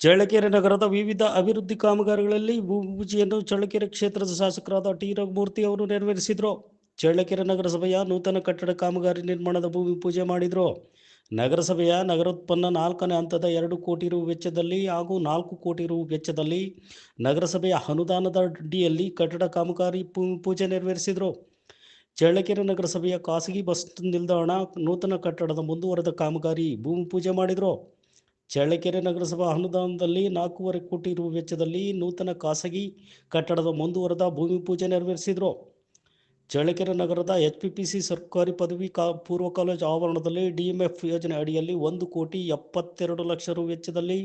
ಚಳ್ಳಕೆರೆ ನಗರದ ವಿವಿಧ ಅಭಿವೃದ್ಧಿ ಕಾಮಗಾರಿಗಳಲ್ಲಿ ಭೂಪೂಜೆಯನ್ನು ಪೂಜೆಯನ್ನು ಚಳ್ಳಕೆರೆ ಕ್ಷೇತ್ರದ ಶಾಸಕರಾದ ಟಿ. ರಘುಮೂರ್ತಿ ಅವರು ನೆರವೇರಿಸಿದರು. ಚಳ್ಳಕೆರೆ ನಗರಸಭೆಯ ನೂತನ ಕಟ್ಟಡ ಕಾಮಗಾರಿ ನಿರ್ಮಾಣದ ಭೂಮಿ ಪೂಜೆ ಮಾಡಿದರು. ನಗರಸಭೆಯ ನಗರೋತ್ಪನ್ನ ನಾಲ್ಕನೇ ಹಂತದ ಎರಡು ಕೋಟಿ ರು ವೆಚ್ಚದಲ್ಲಿ ಹಾಗೂ ನಾಲ್ಕು ಕೋಟಿ ರು ವೆಚ್ಚದಲ್ಲಿ ನಗರಸಭೆಯ ಅನುದಾನದ ಅಡಿಯಲ್ಲಿ ಕಟ್ಟಡ ಕಾಮಗಾರಿ ಪೂಜೆ ನೆರವೇರಿಸಿದರು. ಚಳ್ಳಕೆರೆ ನಗರಸಭೆಯ ಖಾಸಗಿ ಬಸ್ ನಿಲ್ದಾಣ ನೂತನ ಕಟ್ಟಡದ ಮುಂದುವರೆದ ಕಾಮಗಾರಿ ಭೂಮಿ ಪೂಜೆ ಮಾಡಿದರು. ಚಳ್ಳಕೆರೆ ನಗರಸಭಾ ಅನುದಾನದಲ್ಲಿ ನಾಲ್ಕೂವರೆ ಕೋಟಿ ರು ವೆಚ್ಚದಲ್ಲಿ ನೂತನ ಖಾಸಗಿ ಕಟ್ಟಡದ ಮುಂದುವರೆದ ಭೂಮಿ ಪೂಜೆ ನೆರವೇರಿಸಿದರು. ಚಳ್ಳಕೆರೆ ನಗರದ ಎಚ್ ಪಿ ಪಿ ಸಿ ಸರ್ಕಾರಿ ಪದವಿ ಕಾ, ಪೂರ್ವ ಕಾಲೇಜು ಆವರಣದಲ್ಲಿ ಡಿಎಂಎಫ್ ಯೋಜನೆ ಅಡಿಯಲ್ಲಿ ಒಂದು ಕೋಟಿ ಎಪ್ಪತ್ತೆರಡು ಲಕ್ಷ ರು ವೆಚ್ಚದಲ್ಲಿ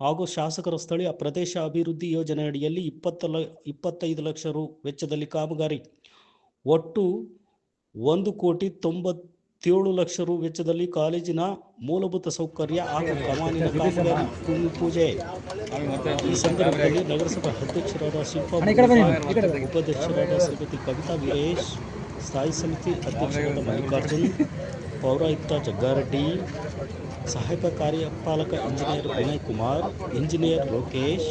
ಹಾಗೂ ಶಾಸಕರ ಸ್ಥಳೀಯ ಪ್ರದೇಶ ಅಭಿವೃದ್ಧಿ ಯೋಜನೆ ಅಡಿಯಲ್ಲಿ ಇಪ್ಪತ್ತ ಲ, ಇಪ್ಪತ್ತೈದು ಲಕ್ಷ ರು ವೆಚ್ಚದಲ್ಲಿ ಕಾಮಗಾರಿ. ಒಟ್ಟು ಒಂದು ಕೋಟಿ ತೊಂಬತ್ತೇಳು ಲಕ್ಷ ರು ವೆಚ್ಚದಲ್ಲಿ ಕಾಲೇಜಿನ ಮೂಲಭೂತ ಸೌಕರ್ಯ ಹಾಗೂ ಪ್ರಮಾಣಿನ ಕಾಮಗಾರಿ ಭೂಮಿ ಪೂಜೆ. ಈ ಸಂದರ್ಭದಲ್ಲಿ ನಗರಸಭಾ ಅಧ್ಯಕ್ಷರಾದ ಶಿಲ್ಪಾ ಉಪಾಧ್ಯಕ್ಷರಾದ ಶ್ರೀಮತಿ ಕವಿತಾ ವೀರೇಶ್ ಸ್ಥಾಯಿ ಸಮಿತಿ ಅಧ್ಯಕ್ಷರಾದ ಮಲ್ಲಿಕಾರ್ಜುನ್ ಪೌರಾಯುಕ್ತ ಜಗ್ಗಾರೆಡ್ಡಿ ಸಹಾಯಕ ಕಾರ್ಯಪಾಲಕ engineer Vinay Kumar engineer Lokesh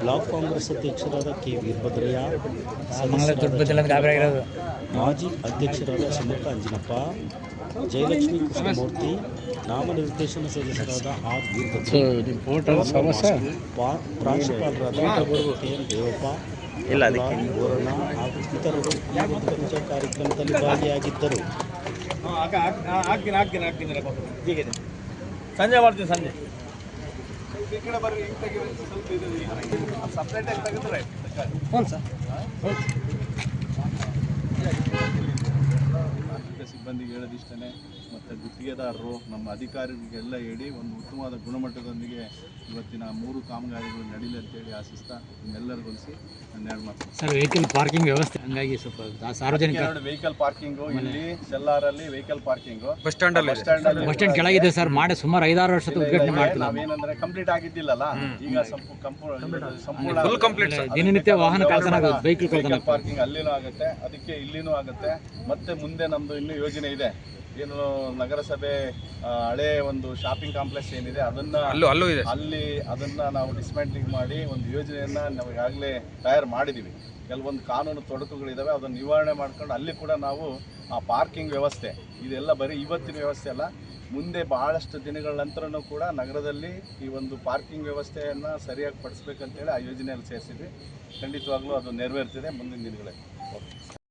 block Congress ಅಧ್ಯಕ್ಷರಾದ ಕೆ ವೀರಭದ್ರಯ್ಯ ಮಾಜಿ ಅಧ್ಯಕ್ಷರಾದ ಸುಮಕ್ಕ ಅಂಜಿನಪ್ಪ ಜಯಲಕ್ಷ್ಮಿ ಕೃಷ್ಣಮೂರ್ತಿ ನಾಮನಿರ್ದೇಶನ ಸದಸ್ಯರಾದ ಆರ್ ಪ್ರಾಂಶುಪಾಲರಾದ ಕೆ ಎಂ ದೇವಪ್ಪ ಇಲ್ಲ, ಅದಕ್ಕೆ ಬೋರಣ್ಣ ಹಾಗೂ ಇತರರು ಈ ಪೂಜಾ ಕಾರ್ಯಕ್ರಮದಲ್ಲಿ ಭಾಗಿಯಾಗಿದ್ದರು. ಸಂಜೆ ಮಾಡ್ತೀನಿ ಸಂಜೆ. ಸಪ್ರೇಟಾಗಿ ತೆಗೆದ್ರೆ ಹ್ಞೂ ಸರ್. ಸಿಬ್ಬಂದಿಗೆ ಹೇಳೋದಿಷ್ಟೇ ಮತ್ತು ಗುತ್ತಿಗೆದಾರರು ನಮ್ಮ ಅಧಿಕಾರಿಗಳಿಗೆಲ್ಲ ಹೇಳಿ ಒಂದು ಉತ್ತಮವಾದ ಗುಣಮಟ್ಟದೊಂದಿಗೆ ಇವತ್ತಿನ ಮೂರು ಕಾಮಗಾರಿಗಳು ನಡೀಲಿ ಅಂತೇಳಿ ಆಶಿಸ್ತಾ ನಿಮ್ಮೆಲ್ಲರಿಗೊಲಿಸಿ ನನ್ನ ಎರಡು ಮಾತು ಸರ್ ವೆಹಿಕಲ್ ಪಾರ್ಕಿಂಗ್ ವ್ಯವಸ್ಥೆ ಹಂಗಾಗಿ ಸ್ವಲ್ಪ ಸಾರ್ವಜನಿಕ ಎರಡು ವೆಹಿಕಲ್ ಪಾರ್ಕಿಂಗು ಇಲ್ಲಿ ಸೆಲ್ಲಾರಲ್ಲಿ ವೆಹಿಕಲ್ ಪಾರ್ಕಿಂಗು ಬಸ್ ಸ್ಟ್ಯಾಂಡಲ್ಲಿ ಬಸ್ ಸ್ಟ್ಯಾಂಡಲ್ಲಿ ಬಸ್ ಸ್ಟ್ಯಾಂಡ್ ಕೆಳಗಿದೆ ಸರ್ ಮಾಡಿ ಸುಮಾರು ಐದಾರು ವರ್ಷದ ಉದ್ಘಾಟನೆ ಮಾಡ್ತೀವಿ ನಾವೇನಂದ್ರೆ ಕಂಪ್ಲೀಟ್ ಆಗಿದ್ದಿಲ್ಲಲ್ಲ? ಈಗ ಸಂಪೂರ್ಣ ಫುಲ್ ಕಂಪ್ಲೀಟ್ ಸರ್ ದಿನನಿತ್ಯ ವಾಹನ ಕಳ್ತನ ವೆಹಿಕಲ್ ಕಳ್ತನ ವೆಹಿಕಲ್ ಪಾರ್ಕಿಂಗ್ ಅಲ್ಲಿನೂ ಆಗುತ್ತೆ ಅದಕ್ಕೆ ಇಲ್ಲಿನೂ ಆಗುತ್ತೆ ಮತ್ತೆ ಮುಂದೆ ನಮ್ದು ಇನ್ನೂ ಯೋಜನೆ ಇದೆ. ಏನು ನಗರಸಭೆ ಹಳೆ ಒಂದು ಶಾಪಿಂಗ್ ಕಾಂಪ್ಲೆಕ್ಸ್ ಏನಿದೆ ಅದನ್ನ ಅಲ್ಲೂ ಅಲ್ಲೂ ಇದೆ. ಅಲ್ಲಿ ಅದನ್ನ ನಾವು ಡಿಸ್ಮ್ಯಾಂಟ್ಲಿಂಗ್ ಮಾಡಿ ಒಂದು ಯೋಜನೆಯನ್ನ ನಾವು ಈಗಾಗಲೇ ತಯಾರು ಮಾಡಿದ್ದೀವಿ ಕೆಲವೊಂದು ಕಾನೂನು ತೊಡಕುಗಳಿದಾವೆ ಅದನ್ನು ನಿವಾರಣೆ ಮಾಡ್ಕೊಂಡು ಅಲ್ಲಿ ಕೂಡ ನಾವು ಆ ಪಾರ್ಕಿಂಗ್ ವ್ಯವಸ್ಥೆ ಇದೆಲ್ಲ ಬರೀ ಇವತ್ತಿನ ವ್ಯವಸ್ಥೆ ಅಲ್ಲ ಮುಂದೆ ಬಹಳಷ್ಟು ದಿನಗಳ ನಂತರನೂ ಕೂಡ ನಗರದಲ್ಲಿ ಈ ಒಂದು ಪಾರ್ಕಿಂಗ್ ವ್ಯವಸ್ಥೆಯನ್ನು ಸರಿಯಾಗಿ ಪಡಿಸ್ಬೇಕಂತೇಳಿ ಆ ಯೋಜನೆಯಲ್ಲಿ ಸೇರಿಸಿದ್ವಿ. ಖಂಡಿತವಾಗ್ಲೂ ಅದು ನೆರವೇರ್ತಿದೆ ಮುಂದಿನ ದಿನಗಳಲ್ಲಿ. ಓಕೆ